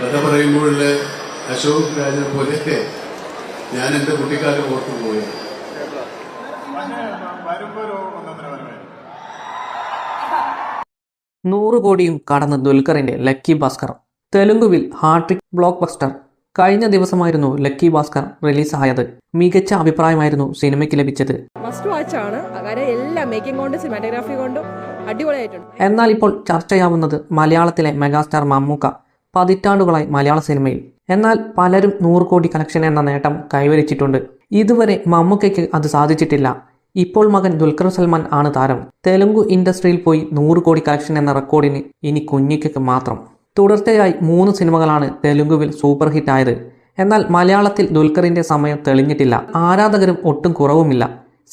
കഥ പറയുമ്പോൾ അശോക് രാജനെ പോലെ ഞാൻ എന്റെ കുട്ടിക്കാലം ഓർത്തു പോയി. നൂറ് കോടിയും കടന്ന് ദുൽഖറിന്റെ ലക്കി ഭാസ്കർ. തെലുങ്കുവിൽ ഹാട്രിക് ബ്ലോക്ക് ബസ്റ്റർ കഴിഞ്ഞ ദിവസമായിരുന്നു ലക്കി ഭാസ്കർ റിലീസായത്. മികച്ച അഭിപ്രായമായിരുന്നു സിനിമയ്ക്ക് ലഭിച്ചത്. മസ്റ്റ് വാച്ച് ആണ്. കാര്യം എല്ലാം മേക്കിംഗ് കൊണ്ടും സിനിമാറ്റോഗ്രാഫി കൊണ്ടും അടിപൊളിയായിട്ടുണ്ട്. എന്നാൽ ഇപ്പോൾ ചർച്ചയാവുന്നത് മലയാളത്തിലെ മെഗാസ്റ്റാർ മമ്മൂക്ക. പതിറ്റാണ്ടുകളായി മലയാള സിനിമയിൽ. എന്നാൽ പലരും നൂറ് കോടി കളക്ഷൻ എന്ന നേട്ടം കൈവരിച്ചിട്ടുണ്ട്. ഇതുവരെ മമ്മൂക്കയ്ക്ക് അത് സാധിച്ചിട്ടില്ല. ഇപ്പോൾ മകൻ ദുൽഖർ സൽമാൻ ആണ് താരം. തെലുങ്കു ഇൻഡസ്ട്രിയിൽ പോയി നൂറ് കോടി കളക്ഷൻ എന്ന റെക്കോർഡിന് ഇനി കുഞ്ഞിക്കയ്ക്ക് മാത്രം. തുടർച്ചയായി മൂന്ന് സിനിമകളാണ് തെലുങ്കുവിൽ സൂപ്പർ ഹിറ്റ് ആയത്. എന്നാൽ മലയാളത്തിൽ ദുൽഖറിന്റെ സമയം തെളിഞ്ഞിട്ടില്ല. ആരാധകരും ഒട്ടും കുറവുമില്ല.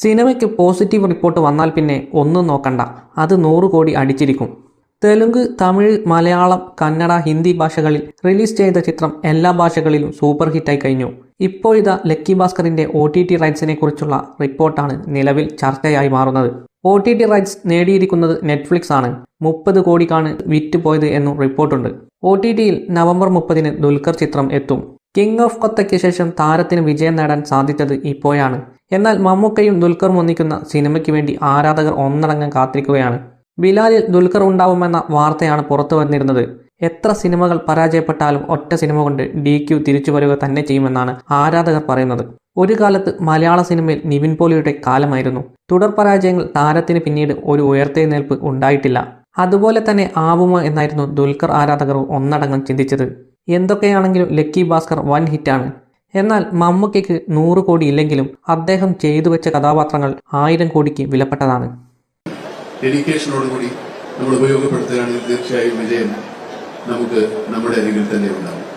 സിനിമയ്ക്ക് പോസിറ്റീവ് റിപ്പോർട്ട് വന്നാൽ പിന്നെ ഒന്നും നോക്കണ്ട. അത് നൂറ് കോടി അടിച്ചിരിക്കും. തെലുങ്ക് തമിഴ് മലയാളം കന്നഡ ഹിന്ദി ഭാഷകളിൽ റിലീസ് ചെയ്ത ചിത്രം എല്ലാ ഭാഷകളിലും സൂപ്പർ ഹിറ്റായി കഴിഞ്ഞു. ഇപ്പോൾ ഇതാ ലക്കി ഭാസ്കറിന്റെ ഒ ടി ടി റൈറ്റ്സിനെ കുറിച്ചുള്ള റിപ്പോർട്ടാണ് നിലവിൽ ചർച്ചയായി മാറുന്നത്. ഒ ടി ടി റൈറ്റ്സ് നേടിയിരിക്കുന്നത് നെറ്റ്ഫ്ലിക്സ് ആണ്. മുപ്പത് കോടിക്കാണ് വിറ്റ് പോയത് എന്നും റിപ്പോർട്ടുണ്ട്. ഒ ടി ടിയിൽ നവംബർ മുപ്പതിന് ദുൽഖർ ചിത്രം എത്തും. കിങ് ഓഫ് കൊത്തയ്ക്ക് ശേഷം താരത്തിന് വിജയം നേടാൻ സാധിച്ചത് ഇപ്പോഴാണ്. എന്നാൽ മമ്മൂക്കയും ദുൽഖറും ഒന്നിക്കുന്ന സിനിമയ്ക്ക് വേണ്ടി ആരാധകർ ഒന്നടങ്കം കാത്തിരിക്കുകയാണ്. ബിലാലിൽ ദുൽഖർ ഉണ്ടാവുമെന്ന വാർത്തയാണ് പുറത്തു വന്നിരുന്നത്. എത്ര സിനിമകൾ പരാജയപ്പെട്ടാലും ഒറ്റ സിനിമ കൊണ്ട് ഡി ക്യു തിരിച്ചു വരിക തന്നെ ചെയ്യുമെന്നാണ് ആരാധകർ പറയുന്നത്. ഒരു കാലത്ത് മലയാള സിനിമയിൽ നിവിൻ പോളിയുടെ കാലമായിരുന്നു. തുടർ പരാജയങ്ങൾ താരത്തിന് പിന്നീട് ഒരു ഉയർത്തെഴുന്നേൽപ്പ് ഉണ്ടായിട്ടില്ല. അതുപോലെ തന്നെ ആവുമോ എന്നായിരുന്നു ദുൽഖർ ആരാധകർ ഒന്നടങ്കം ചിന്തിച്ചത്. എന്തൊക്കെയാണെങ്കിലും ലക്കി ഭാസ്കർ വൻ ഹിറ്റാണ്. എന്നാൽ മമ്മൂക്കയ്ക്ക് നൂറ് കോടി ഇല്ലെങ്കിലും അദ്ദേഹം ചെയ്തു വെച്ച കഥാപാത്രങ്ങൾ ആയിരം കോടിക്ക് വിലപ്പെട്ടതാണ്. ഡെഡിക്കേഷനോടുകൂടി നമ്മൾ ഉപയോഗപ്പെടുത്തുകയാണെങ്കിൽ തീർച്ചയായും വിജയം നമുക്ക് നമ്മുടെ അരികിൽ തന്നെ ഉണ്ടാവും